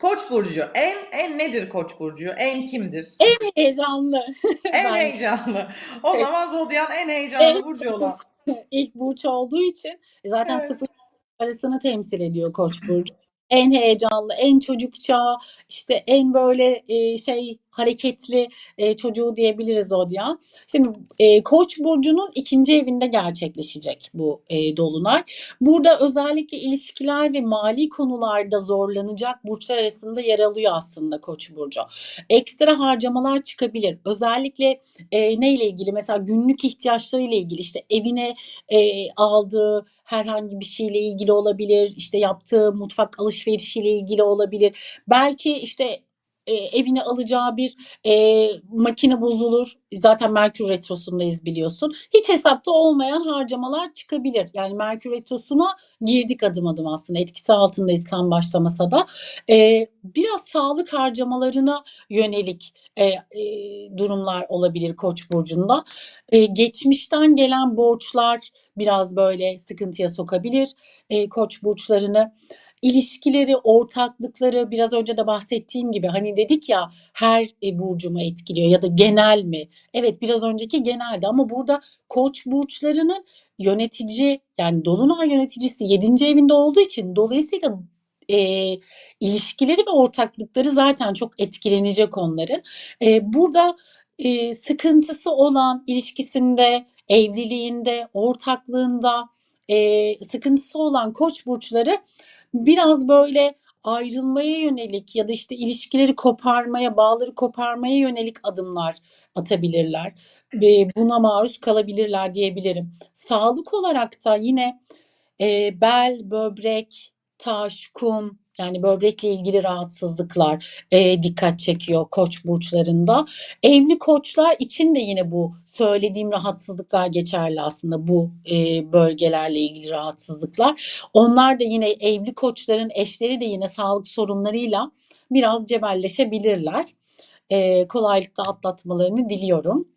Koç burcu. En en nedir Koç burcu? En kimdir? En heyecanlı. En heyecanlı. O zaman Zodyan en heyecanlı burcu olan. İlk burç olduğu için e, zaten Evet. sıfır arasını temsil ediyor Koç burcu. En heyecanlı, en çocukça, işte en böyle e, şey hareketli e, çocuğu diyebiliriz Zodyan. Şimdi e, Koç burcunun ikinci evinde gerçekleşecek bu e, dolunay. Burada özellikle ilişkiler ve mali konularda zorlanacak burçlar arasında yer alıyor aslında Koç burcu. Ekstra harcamalar çıkabilir. Özellikle e, neyle ilgili? Mesela günlük ihtiyaçlarıyla ilgili işte evine e, aldığı herhangi bir şeyle ilgili olabilir. işte yaptığı mutfak alışverişiyle ilgili olabilir. Belki işte e, evine alacağı bir e, makine bozulur. Zaten Merkür Retrosu'ndayız biliyorsun. Hiç hesapta olmayan harcamalar çıkabilir. Yani Merkür Retrosu'na girdik adım adım aslında. Etkisi altındayız kan başlamasa da. E, biraz sağlık harcamalarına yönelik e, e, durumlar olabilir Koç burcunda. E, geçmişten gelen borçlar biraz böyle sıkıntıya sokabilir e, Koç burçlarını. İlişkileri, ortaklıkları biraz önce de bahsettiğim gibi hani dedik ya her e, burcumu etkiliyor ya da genel mi? Evet biraz önceki geneldi ama burada Koç burçlarının yönetici yani dolunay yöneticisi 7. evinde olduğu için dolayısıyla e, ilişkileri ve ortaklıkları zaten çok etkilenecek onların. E, burada e, sıkıntısı olan ilişkisinde, evliliğinde, ortaklığında e, sıkıntısı olan koç burçları biraz böyle ayrılmaya yönelik ya da işte ilişkileri koparmaya, bağları koparmaya yönelik adımlar atabilirler. Ve buna maruz kalabilirler diyebilirim. Sağlık olarak da yine e, bel, böbrek, taş, kum yani böbrekle ilgili rahatsızlıklar e, dikkat çekiyor koç burçlarında. Evli koçlar için de yine bu söylediğim rahatsızlıklar geçerli aslında bu e, bölgelerle ilgili rahatsızlıklar. Onlar da yine evli koçların eşleri de yine sağlık sorunlarıyla biraz cebelleşebilirler. E, kolaylıkla atlatmalarını diliyorum.